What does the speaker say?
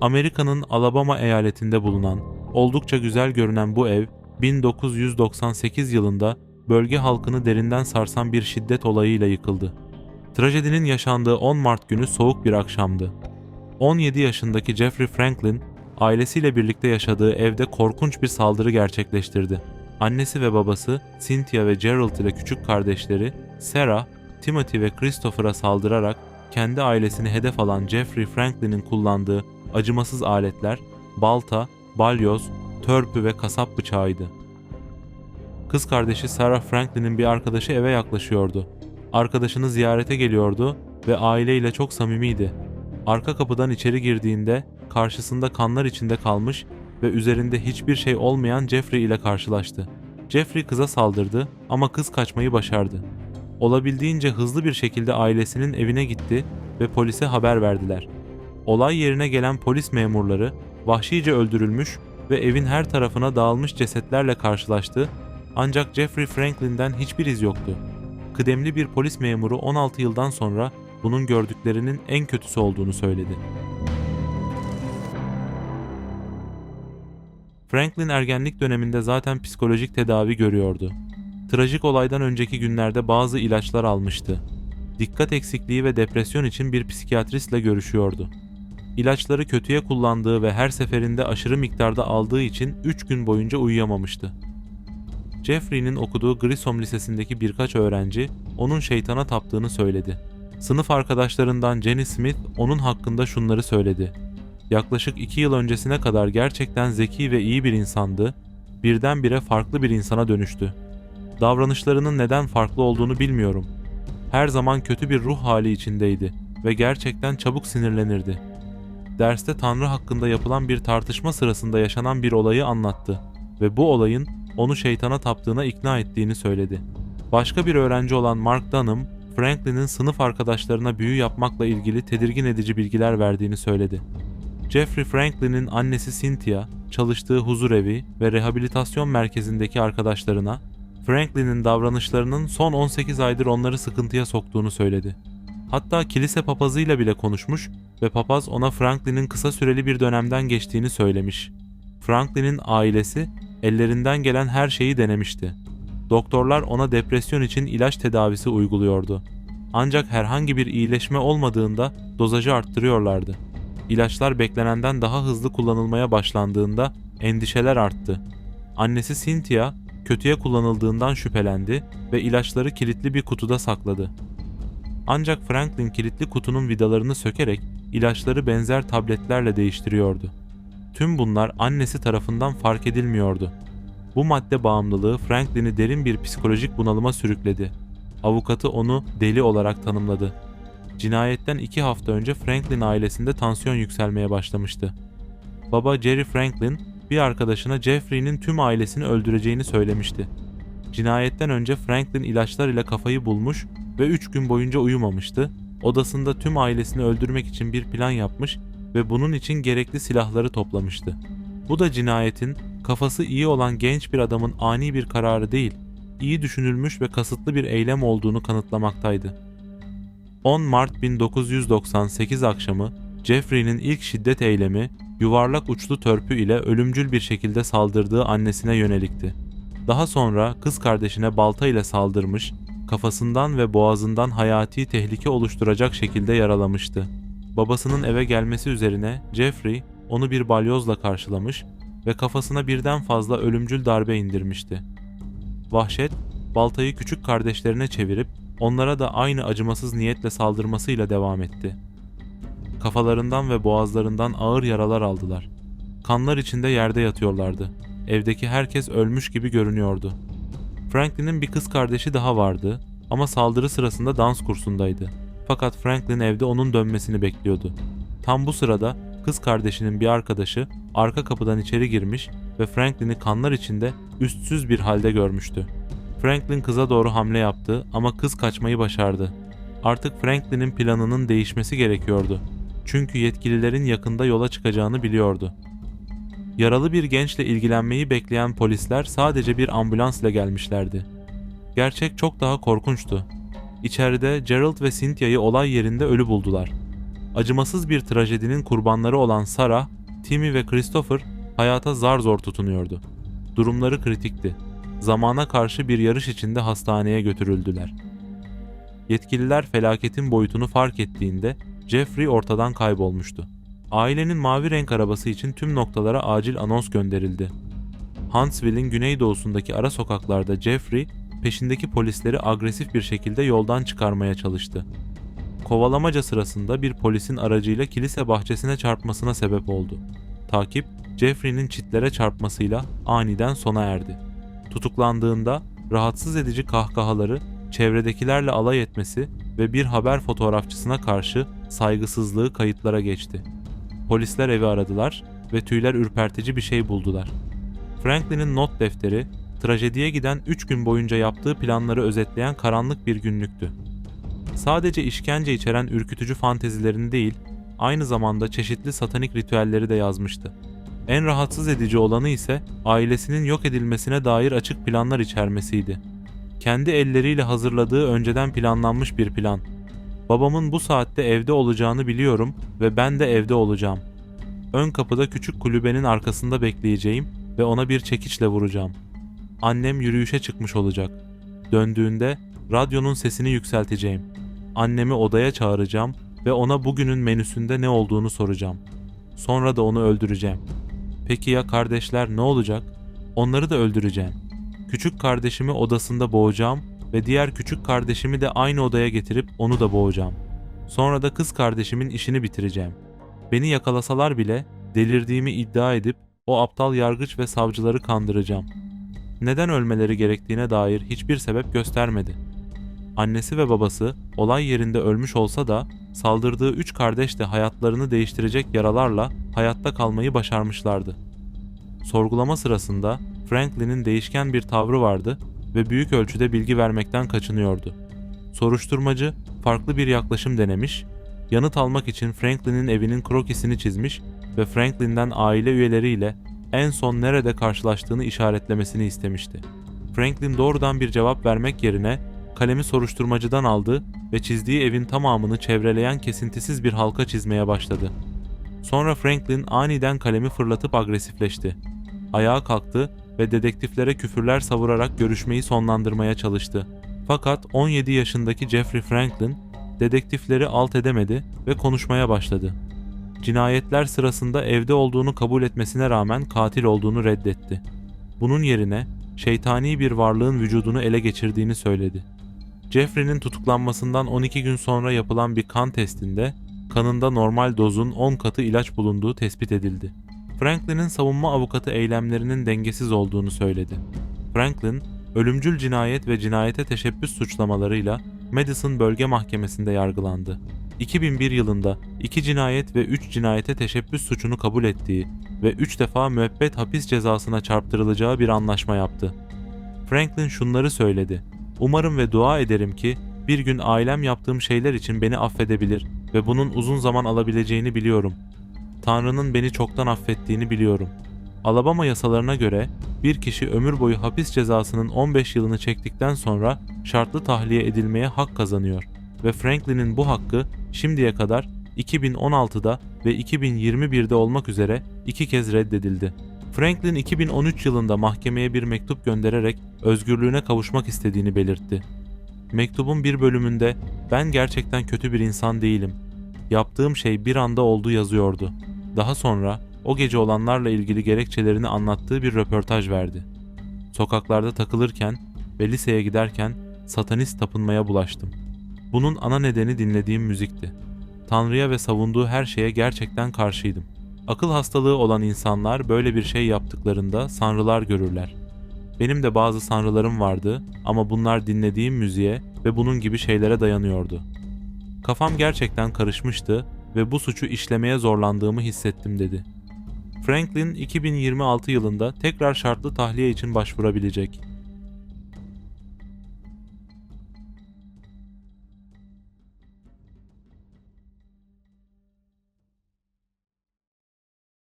Amerika'nın Alabama eyaletinde bulunan, oldukça güzel görünen bu ev, 1998 yılında bölge halkını derinden sarsan bir şiddet olayıyla yıkıldı. Trajedinin yaşandığı 10 Mart günü soğuk bir akşamdı. 17 yaşındaki Jeffrey Franklin, ailesiyle birlikte yaşadığı evde korkunç bir saldırı gerçekleştirdi. Annesi ve babası, Cynthia ve Gerald ile küçük kardeşleri, Sarah, Timothy ve Christopher'a saldırarak kendi ailesini hedef alan Jeffrey Franklin'in kullandığı acımasız aletler, balta, balyoz, törpü ve kasap bıçağıydı. Kız kardeşi Sarah Franklin'in bir arkadaşı eve yaklaşıyordu. Arkadaşını ziyarete geliyordu ve aileyle çok samimiydi. Arka kapıdan içeri girdiğinde karşısında kanlar içinde kalmış ve üzerinde hiçbir şey olmayan Jeffrey ile karşılaştı. Jeffrey kıza saldırdı ama kız kaçmayı başardı. Olabildiğince hızlı bir şekilde ailesinin evine gitti ve polise haber verdiler. Olay yerine gelen polis memurları vahşice öldürülmüş ve evin her tarafına dağılmış cesetlerle karşılaştı ancak Jeffrey Franklin'den hiçbir iz yoktu. Kıdemli bir polis memuru 16 yıldan sonra bunun gördüklerinin en kötüsü olduğunu söyledi. Franklin ergenlik döneminde zaten psikolojik tedavi görüyordu. Trajik olaydan önceki günlerde bazı ilaçlar almıştı. Dikkat eksikliği ve depresyon için bir psikiyatristle görüşüyordu. İlaçları kötüye kullandığı ve her seferinde aşırı miktarda aldığı için 3 gün boyunca uyuyamamıştı. Jeffrey'nin okuduğu Grissom Lisesi'ndeki birkaç öğrenci onun şeytana taptığını söyledi. Sınıf arkadaşlarından Jenny Smith onun hakkında şunları söyledi. Yaklaşık iki yıl öncesine kadar gerçekten zeki ve iyi bir insandı, birdenbire farklı bir insana dönüştü. Davranışlarının neden farklı olduğunu bilmiyorum. Her zaman kötü bir ruh hali içindeydi ve gerçekten çabuk sinirlenirdi. Derste Tanrı hakkında yapılan bir tartışma sırasında yaşanan bir olayı anlattı ve bu olayın onu şeytana taptığına ikna ettiğini söyledi. Başka bir öğrenci olan Mark Dunham, Franklin'in sınıf arkadaşlarına büyü yapmakla ilgili tedirgin edici bilgiler verdiğini söyledi. Jeffrey Franklin'in annesi Cynthia, çalıştığı huzurevi ve rehabilitasyon merkezindeki arkadaşlarına Franklin'in davranışlarının son 18 aydır onları sıkıntıya soktuğunu söyledi. Hatta kilise papazıyla bile konuşmuş ve papaz ona Franklin'in kısa süreli bir dönemden geçtiğini söylemiş. Franklin'in ailesi ellerinden gelen her şeyi denemişti. Doktorlar ona depresyon için ilaç tedavisi uyguluyordu. Ancak herhangi bir iyileşme olmadığında dozajı arttırıyorlardı. İlaçlar beklenenden daha hızlı kullanılmaya başlandığında endişeler arttı. Annesi Cynthia kötüye kullanıldığından şüphelendi ve ilaçları kilitli bir kutuda sakladı. Ancak Franklin kilitli kutunun vidalarını sökerek ilaçları benzer tabletlerle değiştiriyordu. Tüm bunlar annesi tarafından fark edilmiyordu. Bu madde bağımlılığı Franklin'i derin bir psikolojik bunalıma sürükledi. Avukatı onu deli olarak tanımladı. Cinayetten iki hafta önce Franklin ailesinde tansiyon yükselmeye başlamıştı. Baba Jerry Franklin bir arkadaşına Jeffrey'nin tüm ailesini öldüreceğini söylemişti. Cinayetten önce Franklin ilaçlar ile kafayı bulmuş ve 3 gün boyunca uyumamıştı. Odasında tüm ailesini öldürmek için bir plan yapmış ve bunun için gerekli silahları toplamıştı. Bu da cinayetin kafası iyi olan genç bir adamın ani bir kararı değil, iyi düşünülmüş ve kasıtlı bir eylem olduğunu kanıtlamaktaydı. 10 Mart 1998 akşamı Jeffrey'nin ilk şiddet eylemi yuvarlak uçlu törpü ile ölümcül bir şekilde saldırdığı annesine yönelikti. Daha sonra kız kardeşine balta ile saldırmış, kafasından ve boğazından hayati tehlike oluşturacak şekilde yaralamıştı. Babasının eve gelmesi üzerine Jeffrey onu bir balyozla karşılamış ve kafasına birden fazla ölümcül darbe indirmişti. Vahşet, baltayı küçük kardeşlerine çevirip onlara da aynı acımasız niyetle saldırmasıyla devam etti. Kafalarından ve boğazlarından ağır yaralar aldılar. Kanlar içinde yerde yatıyorlardı. Evdeki herkes ölmüş gibi görünüyordu. Franklin'in bir kız kardeşi daha vardı ama saldırı sırasında dans kursundaydı. Fakat Franklin evde onun dönmesini bekliyordu. Tam bu sırada kız kardeşinin bir arkadaşı arka kapıdan içeri girmiş ve Franklin'i kanlar içinde üstsüz bir halde görmüştü. Franklin kıza doğru hamle yaptı ama kız kaçmayı başardı. Artık Franklin'in planının değişmesi gerekiyordu. Çünkü yetkililerin yakında yola çıkacağını biliyordu. Yaralı bir gençle ilgilenmeyi bekleyen polisler sadece bir ambulansla gelmişlerdi. Gerçek çok daha korkunçtu. İçeride Gerald ve Cynthia'yı olay yerinde ölü buldular. Acımasız bir trajedinin kurbanları olan Sarah, Timmy ve Christopher hayata zar zor tutunuyordu. Durumları kritikti. Zamana karşı bir yarış içinde hastaneye götürüldüler. Yetkililer felaketin boyutunu fark ettiğinde Jeffrey ortadan kaybolmuştu. Ailenin mavi renk arabası için tüm noktalara acil anons gönderildi. Huntsville'in güneydoğusundaki ara sokaklarda Jeffrey, peşindeki polisleri agresif bir şekilde yoldan çıkarmaya çalıştı. Kovalamaca sırasında bir polisin aracıyla kilise bahçesine çarpmasına sebep oldu. Takip, Jeffrey'nin çitlere çarpmasıyla aniden sona erdi. Tutuklandığında rahatsız edici kahkahaları, çevredekilerle alay etmesi ve bir haber fotoğrafçısına karşı saygısızlığı kayıtlara geçti. Polisler evi aradılar ve tüyler ürpertici bir şey buldular. Franklin'in not defteri, trajediye giden 3 gün boyunca yaptığı planları özetleyen karanlık bir günlüktü. Sadece işkence içeren ürkütücü fantezilerini değil, aynı zamanda çeşitli satanik ritüelleri de yazmıştı. En rahatsız edici olanı ise ailesinin yok edilmesine dair açık planlar içermesiydi. Kendi elleriyle hazırladığı önceden planlanmış bir plan. Babamın bu saatte evde olacağını biliyorum ve ben de evde olacağım. Ön kapıda küçük kulübenin arkasında bekleyeceğim ve ona bir çekiçle vuracağım. Annem yürüyüşe çıkmış olacak. Döndüğünde radyonun sesini yükselteceğim. Annemi odaya çağıracağım ve ona bugünün menüsünde ne olduğunu soracağım. Sonra da onu öldüreceğim. Peki ya kardeşler ne olacak? Onları da öldüreceğim. Küçük kardeşimi odasında boğacağım ve diğer küçük kardeşimi de aynı odaya getirip onu da boğacağım. Sonra da kız kardeşimin işini bitireceğim. Beni yakalasalar bile delirdiğimi iddia edip o aptal yargıç ve savcıları kandıracağım. Neden ölmeleri gerektiğine dair hiçbir sebep göstermedi. Annesi ve babası olay yerinde ölmüş olsa da saldırdığı üç kardeş de hayatlarını değiştirecek yaralarla hayatta kalmayı başarmışlardı. Sorgulama sırasında Franklin'in değişken bir tavrı vardı ve büyük ölçüde bilgi vermekten kaçınıyordu. Soruşturmacı farklı bir yaklaşım denemiş, yanıt almak için Franklin'in evinin krokisini çizmiş ve Franklin'den aile üyeleriyle en son nerede karşılaştığını işaretlemesini istemişti. Franklin doğrudan bir cevap vermek yerine kalemi soruşturmacıdan aldı ve çizdiği evin tamamını çevreleyen kesintisiz bir halka çizmeye başladı. Sonra Franklin aniden kalemi fırlatıp agresifleşti. Ayağa kalktı ve dedektiflere küfürler savurarak görüşmeyi sonlandırmaya çalıştı. Fakat 17 yaşındaki Jeffrey Franklin dedektifleri alt edemedi ve konuşmaya başladı. Cinayetler sırasında evde olduğunu kabul etmesine rağmen katil olduğunu reddetti. Bunun yerine şeytani bir varlığın vücudunu ele geçirdiğini söyledi. Jeffrey'nin tutuklanmasından 12 gün sonra yapılan bir kan testinde kanında normal dozun 10 katı ilaç bulunduğu tespit edildi. Franklin'in savunma avukatı eylemlerinin dengesiz olduğunu söyledi. Franklin, ölümcül cinayet ve cinayete teşebbüs suçlamalarıyla Madison Bölge Mahkemesi'nde yargılandı. 2001 yılında 2 cinayet ve 3 cinayete teşebbüs suçunu kabul ettiği ve 3 defa müebbet hapis cezasına çarptırılacağı bir anlaşma yaptı. Franklin şunları söyledi. Umarım ve dua ederim ki bir gün ailem yaptığım şeyler için beni affedebilir ve bunun uzun zaman alabileceğini biliyorum. Tanrı'nın beni çoktan affettiğini biliyorum. Alabama yasalarına göre bir kişi ömür boyu hapis cezasının 15 yılını çektikten sonra şartlı tahliye edilmeye hak kazanıyor ve Franklin'in bu hakkı şimdiye kadar 2016'da ve 2021'de olmak üzere iki kez reddedildi. Franklin 2013 yılında mahkemeye bir mektup göndererek özgürlüğüne kavuşmak istediğini belirtti. Mektubun bir bölümünde ben gerçekten kötü bir insan değilim. Yaptığım şey bir anda oldu yazıyordu. Daha sonra o gece olanlarla ilgili gerekçelerini anlattığı bir röportaj verdi. Sokaklarda takılırken ve liseye giderken satanist tapınmaya bulaştım. Bunun ana nedeni dinlediğim müzikti. Tanrı'ya ve savunduğu her şeye gerçekten karşıydım. Akıl hastalığı olan insanlar böyle bir şey yaptıklarında sanrılar görürler. Benim de bazı sanrılarım vardı ama bunlar dinlediğim müziğe ve bunun gibi şeylere dayanıyordu. Kafam gerçekten karışmıştı ve bu suçu işlemeye zorlandığımı hissettim dedi. Franklin 2026 yılında tekrar şartlı tahliye için başvurabilecek.